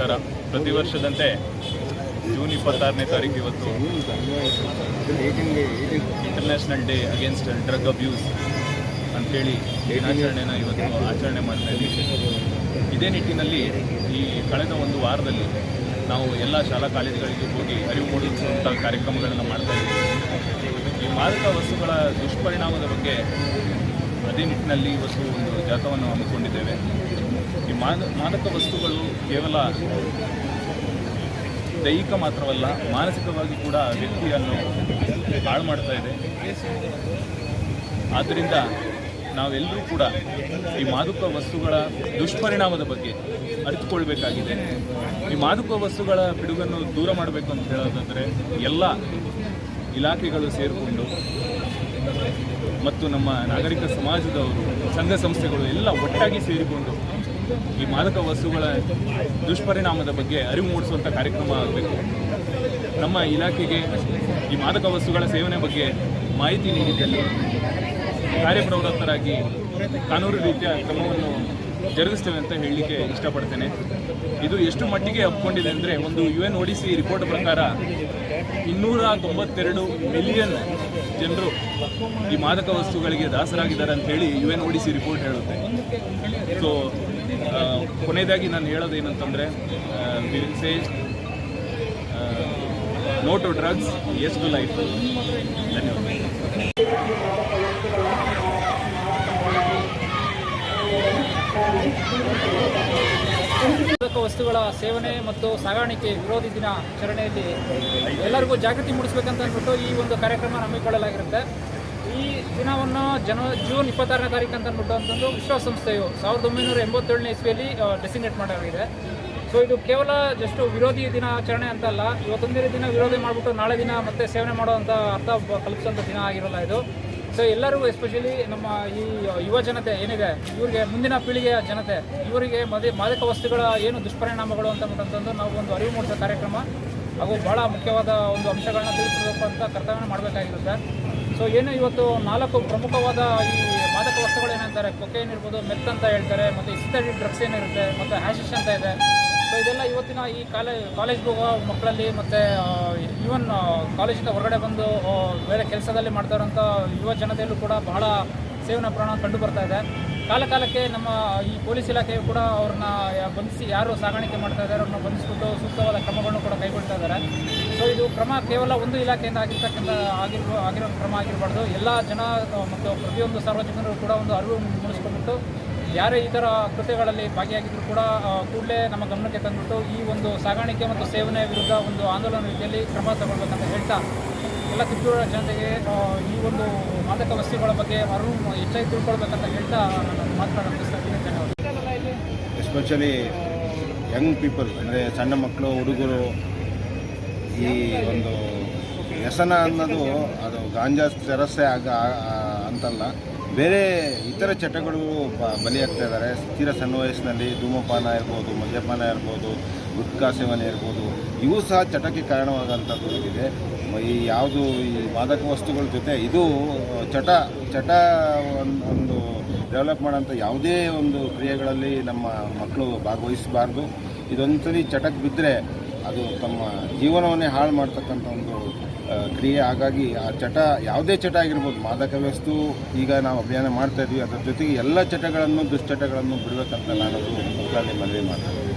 ನಮಸ್ಕಾರ ಪ್ರತಿ ವರ್ಷದಂತೆ ಜೂನ್ ಇಪ್ಪತ್ತಾರನೇ ತಾರೀಕು ಇವತ್ತು international day against drug abuse ಅಂಥೇಳಿ ದಿನಾಚರಣೆನ ಇವತ್ತು ಆಚರಣೆ ಮಾಡ್ತಾ ಇದ್ದೀವಿ. ಇದೇ ನಿಟ್ಟಿನಲ್ಲಿ ಈ ಕಳೆದ ಒಂದು ವಾರದಲ್ಲಿ ನಾವು ಎಲ್ಲ ಶಾಲಾ ಕಾಲೇಜುಗಳಿಗೆ ಹೋಗಿ ಅರಿವು ಮೂಡಿಸುವಂಥ ಕಾರ್ಯಕ್ರಮಗಳನ್ನು ಮಾಡ್ತಾ ಇದ್ದೀವಿ. ಈ ಮಾದಕ ವಸ್ತುಗಳ ದುಷ್ಪರಿಣಾಮದ ಬಗ್ಗೆ ಅದೇ ನಿಟ್ಟಿನಲ್ಲಿ ಇವತ್ತು ಒಂದು ಜಾಥವನ್ನು ಹಮ್ಮಿಕೊಂಡಿದ್ದೇವೆ. ಈ ಮಾದ ಮಾದಕ ವಸ್ತುಗಳು ಕೇವಲ ದೈಹಿಕ ಮಾತ್ರವಲ್ಲ, ಮಾನಸಿಕವಾಗಿ ಕೂಡ ವ್ಯಕ್ತಿಯನ್ನು ಹಾಳು ಮಾಡ್ತಾ ಇದೆ. ಆದ್ದರಿಂದ ನಾವೆಲ್ಲರೂ ಕೂಡ ಈ ಮಾದಕ ವಸ್ತುಗಳ ದುಷ್ಪರಿಣಾಮದ ಬಗ್ಗೆ ಅರಿತುಕೊಳ್ಬೇಕಾಗಿದೆ. ಈ ಮಾದಕ ವಸ್ತುಗಳ ಪಿಡುಗನ್ನು ದೂರ ಮಾಡಬೇಕು ಅಂತ ಹೇಳೋದಾದರೆ ಎಲ್ಲ ಇಲಾಖೆಗಳು ಸೇರಿಕೊಂಡು ಮತ್ತು ನಮ್ಮ ನಾಗರಿಕ ಸಮಾಜದವರು, ಸಂಘ ಸಂಸ್ಥೆಗಳು ಎಲ್ಲ ಒಟ್ಟಾಗಿ ಸೇರಿಕೊಂಡು ಈ ಮಾದಕ ವಸ್ತುಗಳ ದುಷ್ಪರಿಣಾಮದ ಬಗ್ಗೆ ಅರಿವು ಮೂಡಿಸುವಂಥ ಕಾರ್ಯಕ್ರಮ ಆಗಬೇಕು. ನಮ್ಮ ಇಲಾಖೆಗೆ ಈ ಮಾದಕ ವಸ್ತುಗಳ ಸೇವನೆ ಬಗ್ಗೆ ಮಾಹಿತಿ ನೀಡಿದ್ದಲ್ಲಿ ಕಾರ್ಯಪ್ರವೃತ್ತರಾಗಿ ಕಾನೂನು ರೀತಿಯ ಕ್ರಮವನ್ನು ಜರುಗಿಸ್ತೇವೆ ಅಂತ ಹೇಳಲಿಕ್ಕೆ ಇಷ್ಟಪಡ್ತೇನೆ. ಇದು ಎಷ್ಟು ಮಟ್ಟಿಗೆ ಒಪ್ಕೊಂಡಿದೆ ಅಂದರೆ ಒಂದು ಯು ಎನ್ ಒಡಿಸಿ ರಿಪೋರ್ಟ್ ಪ್ರಕಾರ ಇನ್ನೂರ ತೊಂಬತ್ತೆರಡು ಮಿಲಿಯನ್ ಜನರು ಈ ಮಾದಕ ವಸ್ತುಗಳಿಗೆ ದಾಸರಾಗಿದ್ದಾರೆ ಅಂತ ಹೇಳಿ ಯು ಎನ್ ಒಡಿಸಿ ರಿಪೋರ್ಟ್ ಹೇಳುತ್ತೆ. ಸೊ ಕೊನೆಯದಾಗಿ ನಾನು ಹೇಳೋದು ಏನಂತಂದರೆ say no to drugs yes to life ಧನ್ಯವಾದ ವಸ್ತುಗಳ ಸೇವನೆ ಮತ್ತು ಸಾಗಾಣಿಕೆ ವಿರೋಧಿ ದಿನಾಚರಣೆಯಲ್ಲಿ ಎಲ್ಲರಿಗೂ ಜಾಗೃತಿ ಮೂಡಿಸಬೇಕಂತ ಅಂದ್ಬಿಟ್ಟು ಈ ಒಂದು ಕಾರ್ಯಕ್ರಮ ಹಮ್ಮಿಕೊಳ್ಳಲಾಗಿರುತ್ತೆ. ಈ ದಿನವನ್ನು ಜನ, ಜೂನ್ ಇಪ್ಪತ್ತಾರನೇ ತಾರೀಕು ಅಂತ ಅಂದ್ಬಿಟ್ಟು ವಿಶ್ವಸಂಸ್ಥೆಯು ಸಾವಿರದ ಒಂಬೈನೂರ ಎಂಬತ್ತೇಳನೇ ಇಸ್ವಿಯಲ್ಲಿ ಡೆಸಿಗ್ನೇಟ್ ಮಾಡಲಾಗಿದೆ. ಸೊ ಇದು ಕೇವಲ ಜಸ್ಟ್ ವಿರೋಧಿ ದಿನಾಚರಣೆ ಅಂತಲ್ಲ. ಇವತ್ತೊಂದೇ ದಿನ ವಿರೋಧಿ ಮಾಡಿಬಿಟ್ಟು ನಾಳೆ ದಿನ ಮತ್ತೆ ಸೇವನೆ ಮಾಡುವಂಥ ಅರ್ಥ ಕಲ್ಪಿಸುವಂಥ ದಿನ ಆಗಿರಲ್ಲ ಇದು. ಸೊ ಎಲ್ಲರಿಗೂ ಎಸ್ಪೆಷಲಿ ನಮ್ಮ ಈ ಯುವ ಜನತೆ ಏನಿದೆ, ಇವರಿಗೆ ಮುಂದಿನ ಪೀಳಿಗೆಯ ಜನತೆ, ಇವರಿಗೆ ಮದ, ಮಾದಕ ವಸ್ತುಗಳ ಏನು ದುಷ್ಪರಿಣಾಮಗಳು ಅಂತ ಅಂತಂದು ನಾವು ಒಂದು ಅರಿವು ಮೂಡಿಸೋ ಕಾರ್ಯಕ್ರಮ ಹಾಗೂ ಭಾಳ ಮುಖ್ಯವಾದ ಒಂದು ಅಂಶಗಳನ್ನ ತಿಳಿಸಬೇಕು ಅಂತ ಕರ್ತವ್ಯ ಮಾಡಬೇಕಾಗಿರುತ್ತೆ. ಸೊ ಏನು ಇವತ್ತು ನಾಲ್ಕು ಪ್ರಮುಖವಾದ ಈ ಮಾದಕ ವಸ್ತುಗಳು ಏನಂತಾರೆ? ಕೊಕೇನ್ ಇರ್ಬೋದು, ಮೆತ್ ಅಂತ ಹೇಳ್ತಾರೆ, ಮತ್ತು ಸಿಂಥೆಟಿಕ್ ಡ್ರಗ್ಸ್ ಏನಿರುತ್ತೆ ಮತ್ತು ಹ್ಯಾಶಿಶ್ ಅಂತ ಇದೆ. ಸೊ ಇದೆಲ್ಲ ಇವತ್ತಿನ ಈ ಕಾಲೇ ಕಾಲೇಜ್ಗೆ ಹೋಗೋ ಮಕ್ಕಳಲ್ಲಿ ಮತ್ತು ಈವನ್ ಕಾಲೇಜಿಂದ ಹೊರಗಡೆ ಬಂದು ಬೇರೆ ಕೆಲಸದಲ್ಲಿ ಮಾಡ್ತಾ ಇರೋಂಥ ಯುವ ಜನತೆಯಲ್ಲೂ ಕೂಡ ಬಹಳ ಸೇವನ ಪ್ರಮಾಣ ಕಂಡು ಬರ್ತಾ ಇದೆ. ಕಾಲ ಕಾಲಕ್ಕೆ ನಮ್ಮ, ಈ ಪೊಲೀಸ್ ಇಲಾಖೆಯು ಕೂಡ ಅವ್ರನ್ನ ಬಂಧಿಸಿ ಯಾರು ಸಾಗಾಣಿಕೆ ಮಾಡ್ತಾ ಇದ್ದಾರೆ ಅವ್ರನ್ನ ಬಂಧಿಸ್ಬಿಟ್ಟು ಸೂಕ್ತವಾದ ಕ್ರಮಗಳನ್ನು ಕೂಡ ಕೈಗೊಳ್ತಾ ಇದ್ದಾರೆ. ಸೊ ಇದು ಕ್ರಮ ಕೇವಲ ಒಂದು ಇಲಾಖೆಯಿಂದ ಆಗಿರ್ತಕ್ಕಂಥ ಆಗಿರುವ ಆಗಿರೋ ಕ್ರಮ ಆಗಿರಬಾರ್ದು. ಎಲ್ಲ ಜನ ಮತ್ತು ಪ್ರತಿಯೊಂದು ಸಾರ್ವಜನಿಕರು ಕೂಡ ಒಂದು ಅರಿವು ಮೂಡಿಸ್ಕೊಂಡ್ಬಿಟ್ಟು, ಯಾರೇ ಈ ಥರ ಕೃತ್ಯಗಳಲ್ಲಿ ಭಾಗಿಯಾಗಿದ್ದರೂ ಕೂಡ ಕೂಡಲೇ ನಮ್ಮ ಗಮನಕ್ಕೆ ತಂದುಬಿಟ್ಟು ಈ ಒಂದು ಸಾಗಾಣಿಕೆ ಮತ್ತು ಸೇವನೆ ವಿರುದ್ಧ ಒಂದು ಆಂದೋಲನ ರೀತಿಯಲ್ಲಿ ಕ್ರಮ ತಗೊಳ್ಬೇಕಂತ ಹೇಳ್ತಾ, ಎಲ್ಲ ಕಿತ್ತೂರ ಜನತೆಗೆ ಈ ಒಂದು ಮಾದಕ ವಸ್ತುಗಳ ಬಗ್ಗೆ ಅರಿವು ಹೆಚ್ಚಾಗಿ ತಿಳ್ಕೊಳ್ಬೇಕಂತ ಹೇಳ್ತಾ ನಾನು ಮಾತನಾಡ ಇದ್ದೀನಿ. ಧನ್ಯವಾದ ಎಸ್ಪೆಷಲಿ ಯಂಗ್ ಪೀಪಲ್ ಅಂದರೆ ಸಣ್ಣ ಮಕ್ಕಳು, ಹುಡುಗರು ಈ ಒಂದು ವ್ಯಸನ ಅನ್ನೋದು ಅದು ಗಾಂಜಾ ಸರಸ್ಸೆ ಆಗ ಅಂತಲ್ಲ. ಬೇರೆ ಇತರ ಚಟಗಳು ಬಲಿಯಾಗ್ತಾ ಇದ್ದಾರೆ. ಸ್ಥಿರ ಸಣ್ಣ ವಯಸ್ಸಿನಲ್ಲಿ ಧೂಮಪಾನ ಇರ್ಬೋದು, ಮದ್ಯಪಾನ ಇರ್ಬೋದು, ಗುಟ್ಕಾ ಸೇವನೆ ಇರ್ಬೋದು. ಇವು ಸಹ ಚಟಕ್ಕೆ ಕಾರಣವಾದಂಥದ್ದು ಇದೆ. ಈ ಯಾವುದು ಈ ಮಾದಕ ವಸ್ತುಗಳ ಜೊತೆ ಇದು, ಚಟ ಚಟ ಒಂದ್- ಡೆವಲಪ್ ಮಾಡೋಂಥ ಯಾವುದೇ ಒಂದು ಕ್ರಿಯೆಗಳಲ್ಲಿ ನಮ್ಮ ಮಕ್ಕಳು ಭಾಗವಹಿಸಬಾರ್ದು. ಇದೊಂದ್ಸರಿ ಚಟಕ್ಕೆ ಬಿದ್ದರೆ ಅದು ತಮ್ಮ ಜೀವನವನ್ನೇ ಹಾಳು ಮಾಡ್ತಕ್ಕಂಥ ಒಂದು ಕ್ರಿಯೆ. ಹಾಗಾಗಿ ಆ ಚಟ ಯಾವುದೇ ಚಟ ಆಗಿರ್ಬೋದು. ಮಾದಕ ವ್ಯವಸ್ಥೆ ಈಗ ನಾವು ಅಭಿಯಾನ ಮಾಡ್ತಾ ಇದ್ವಿ. ಅದರ ಜೊತೆಗೆ ಎಲ್ಲ ಚಟಗಳನ್ನು, ದುಶ್ಚಟಗಳನ್ನು ಬಿಡಬೇಕಂತ ನಾನು ಮಕ್ಕಳಲ್ಲಿ ಮನವಿ ಮಾಡ್ತೀನಿ.